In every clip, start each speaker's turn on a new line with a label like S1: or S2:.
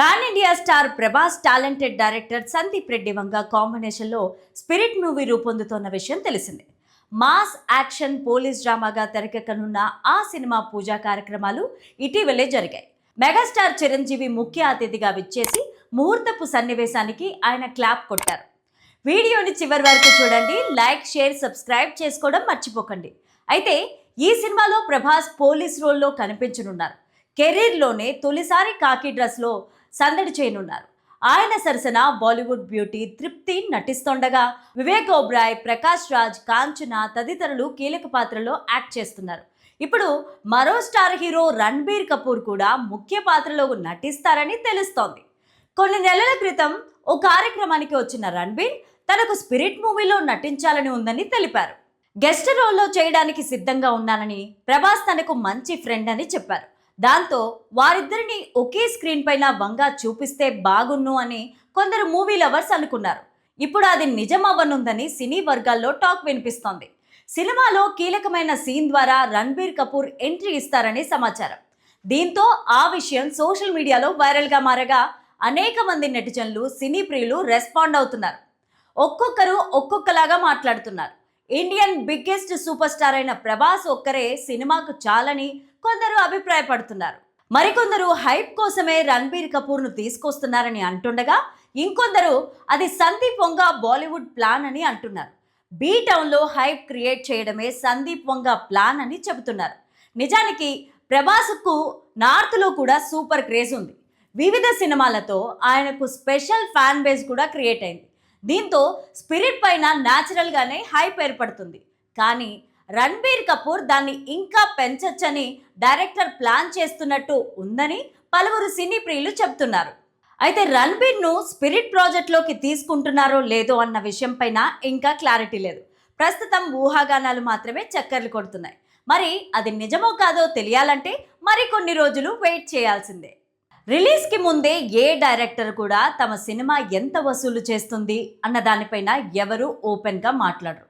S1: Pan India star Prabhas talented director Sandeep Reddy Vanga కాంబినేషన్లో spirit movie రూపొందుతోన్న విషయం తెలిసిందే. మాస్ యాక్షన్ పోలీస్ డ్రామాగా తెరకెక్కనున్న ఆ సినిమా పూజా కార్యక్రమాలు ఇటీవలే జరిగాయి. మెగాస్టార్ చిరంజీవి ముఖ్య అతిథిగా విచ్చేసి ముహూర్తపు సన్నివేశానికి ఆయన క్లాప్ కొట్టారు. వీడియోని చివరి వరకు చూడండి లైక్ షేర్ సబ్స్క్రైబ్ చేసుకోవడం మర్చిపోకండి. అయితే ఈ సినిమాలో ప్రభాస్ పోలీస్ రోల్లో కనిపించనున్నారు. కెరీర్లోనే తొలిసారి కాకి డ్రెస్లో సందడి చేయనున్నారు. ఆయన సరసన బాలీవుడ్ బ్యూటీ తృప్తి నటిస్తుండగా వివేక్ ఓబ్రాయ్ ప్రకాష్ రాజ్ కాంచన తదితరులు కీలక పాత్రలో యాక్ట్ చేస్తున్నారు. ఇప్పుడు మరో స్టార్ హీరో రణ్బీర్ కపూర్ కూడా ముఖ్య పాత్రలో నటిస్తారని తెలుస్తోంది. కొన్ని నెలల క్రితం ఓ కార్యక్రమానికి వచ్చిన రణ్బీర్ తనకు స్పిరిట్ మూవీలో నటించాలని ఉందని తెలిపారు. గెస్ట్ రోల్లో చేయడానికి సిద్ధంగా ఉన్నానని ప్రభాస్ తనకు మంచి ఫ్రెండ్ అని చెప్పారు. దాంతో వారిద్దరిని ఒకే స్క్రీన్ పైన వంగా చూపిస్తే బాగున్ను అని కొందరు మూవీ లవర్స్ అనుకున్నారు. ఇప్పుడు అది నిజం అవ్వనుందని సినీ వర్గాల్లో టాక్ వినిపిస్తోంది. సినిమాలో కీలకమైన సీన్ ద్వారా రణ్బీర్ కపూర్ ఎంట్రీ ఇస్తారని సమాచారం. దీంతో ఆ విషయం సోషల్ మీడియాలో వైరల్గా మారగా అనేక మంది నెటిజన్లు సినీ ప్రియులు రెస్పాండ్ అవుతున్నారు. ఒక్కొక్కరు ఒక్కొక్కలాగా మాట్లాడుతున్నారు. ఇండియన్ బిగ్గెస్ట్ సూపర్ స్టార్ అయిన ప్రభాస్ ఒక్కరే సినిమాకు చాలని కొందరు అభిప్రాయపడుతున్నారు. మరికొందరు హైప్ కోసమే రణబీర్ కపూర్ను తీసుకొస్తున్నారని అంటుండగా ఇంకొందరు అది సందీప్ వంగ బాలీవుడ్ ప్లాన్ అని అంటున్నారు. బీ టౌన్లో హైప్ క్రియేట్ చేయడమే సందీప్ వంగ ప్లాన్ అని చెబుతున్నారు. నిజానికి ప్రభాస్కు నార్త్లో కూడా సూపర్ క్రేజ్ ఉంది. వివిధ సినిమాలతో ఆయనకు స్పెషల్ ఫ్యాన్ బేస్ కూడా క్రియేట్ అయింది. దీంతో స్పిరిట్ పైన న్యాచురల్గానే హైప్ ఏర్పడుతుంది. కానీ రణబీర్ కపూర్ దాన్ని ఇంకా పెంచొచ్చని డైరెక్టర్ ప్లాన్ చేస్తున్నట్టు ఉందని పలువురు సినీ ప్రియులు చెబుతున్నారు. అయితే రణబీర్ను స్పిరిట్ ప్రాజెక్ట్లోకి తీసుకుంటున్నారో లేదో అన్న విషయంపైన ఇంకా క్లారిటీ లేదు. ప్రస్తుతం ఊహాగానాలు మాత్రమే చక్కర్లు కొడుతున్నాయి. మరి అది నిజమో కాదో తెలియాలంటే మరికొన్ని రోజులు వెయిట్ చేయాల్సిందే. రిలీజ్కి ముందే ఏ డైరెక్టర్ కూడా తమ సినిమా ఎంత వసూలు చేస్తుంది అన్న దానిపైన ఎవరు ఓపెన్గా మాట్లాడరు.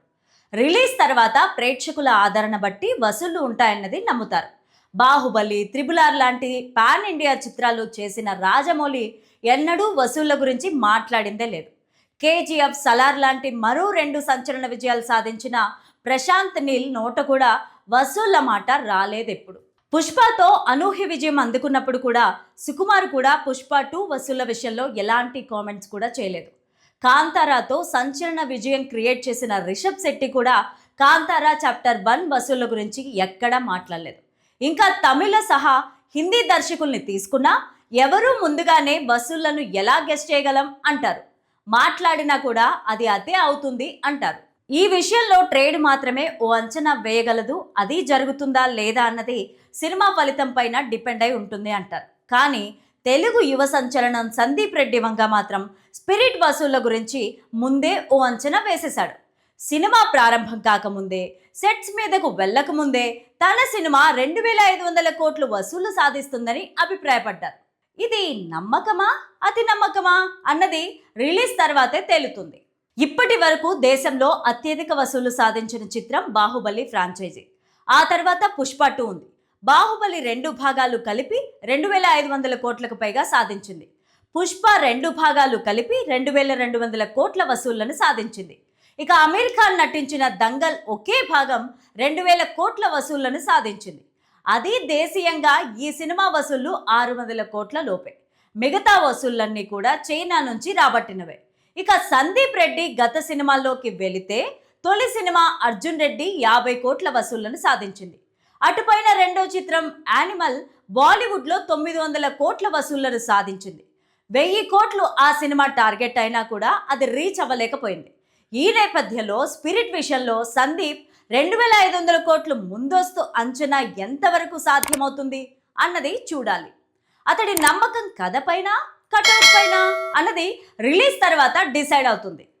S1: రిలీజ్ తర్వాత ప్రేక్షకుల ఆదరణ బట్టి వసూళ్ళు ఉంటాయన్నది నమ్ముతారు. బాహుబలి త్రిబులార్ లాంటి పాన్ ఇండియా చిత్రాలు చేసిన రాజమౌళి ఎన్నడూ వసూళ్ళ గురించి మాట్లాడిందే లేదు. కేజీఎఫ్ సలార్ లాంటి మరో రెండు సంచలన విజయాలు సాధించిన ప్రశాంత్ నీల్ నోట కూడా వసూళ్ళ మాట రాలేదెప్పుడు. పుష్పతో అనూహ్య విజయం అందుకున్నప్పుడు కూడా సుకుమార్ కూడా పుష్ప టూ వసూళ్ళ విషయంలో ఎలాంటి కామెంట్స్ కూడా చేయలేదు. కాంతారాతో సంచలన విజయం క్రియేట్ చేసిన రిషబ్ శెట్టి కూడా కాంతారా చాప్టర్ వన్ వసూళ్ళ గురించి ఎక్కడా మాట్లాడలేదు. ఇంకా తమిళ సహా హిందీ దర్శకుల్ని తీసుకున్నా ఎవరూ ముందుగానే వసూళ్ళను ఎలా గెస్ట్ చేయగలం అంటారు. మాట్లాడినా కూడా అది అదే అవుతుంది అంటారు. ఈ విషయంలో ట్రేడ్ మాత్రమే ఓ అంచనా వేయగలదు అది జరుగుతుందా లేదా అన్నది సినిమా ఫలితం పైన డిపెండ్ అయి ఉంటుంది అంటారు. కానీ తెలుగు యువ సంచలనం సందీప్ రెడ్డి వంగ మాత్రం స్పిరిట్ వసూళ్ళ గురించి ముందే ఓ అంచనా వేసేశాడు. సినిమా ప్రారంభం కాకముందే సెట్స్ మీదకు వెళ్ళకముందే తన సినిమా రెండు వేల ఐదు వందల కోట్లు వసూళ్ళు సాధిస్తుందని అభిప్రాయపడ్డారు. ఇది నమ్మకమా? అతి నమ్మకమా? అన్నది రిలీజ్ తర్వాతే తేలుతుంది. ఇప్పటి వరకు దేశంలో అత్యధిక వసూలు సాధించిన చిత్రం బాహుబలి ఫ్రాంచైజీ. ఆ తర్వాత పుష్ప టూ ఉంది. బాహుబలి రెండు భాగాలు కలిపి రెండు వేల ఐదు వందల కోట్లకు పైగా సాధించింది. పుష్ప రెండు భాగాలు కలిపి రెండు వేల రెండు వందల కోట్ల వసూళ్ళను సాధించింది. ఇక అమీర్ ఖాన్ నటించిన దంగల్ ఒకే భాగం రెండు వేల కోట్ల వసూళ్ళను సాధించింది. అది దేశీయంగా ఈ సినిమా వసూళ్ళు ఆరు వందల కోట్ల లోపే. మిగతా వసూళ్ళన్నీ కూడా చైనా నుంచి రాబట్టినవే. ఇక సందీప్ రెడ్డి గత సినిమాల్లోకి వెళితే తొలి సినిమా అర్జున్ రెడ్డి యాభై కోట్ల వసూళ్ళను సాధించింది. అటుపైన రెండో చిత్రం యానిమల్ బాలీవుడ్లో తొమ్మిది వందల కోట్ల వసూళ్ళను సాధించింది. వెయ్యి కోట్లు ఆ సినిమా టార్గెట్ అయినా కూడా అది రీచ్ అవ్వలేకపోయింది. ఈ నేపథ్యంలో స్పిరిట్ విషయంలో సందీప్ రెండు వేల ఐదు వందల కోట్లు ముందస్తు అంచనా ఎంతవరకు సాధ్యమవుతుంది అన్నది చూడాలి. అతడి నమ్మకం కథ పైన కటౌట్ పైన అన్నది రిలీజ్ తర్వాత డిసైడ్ అవుతుంది.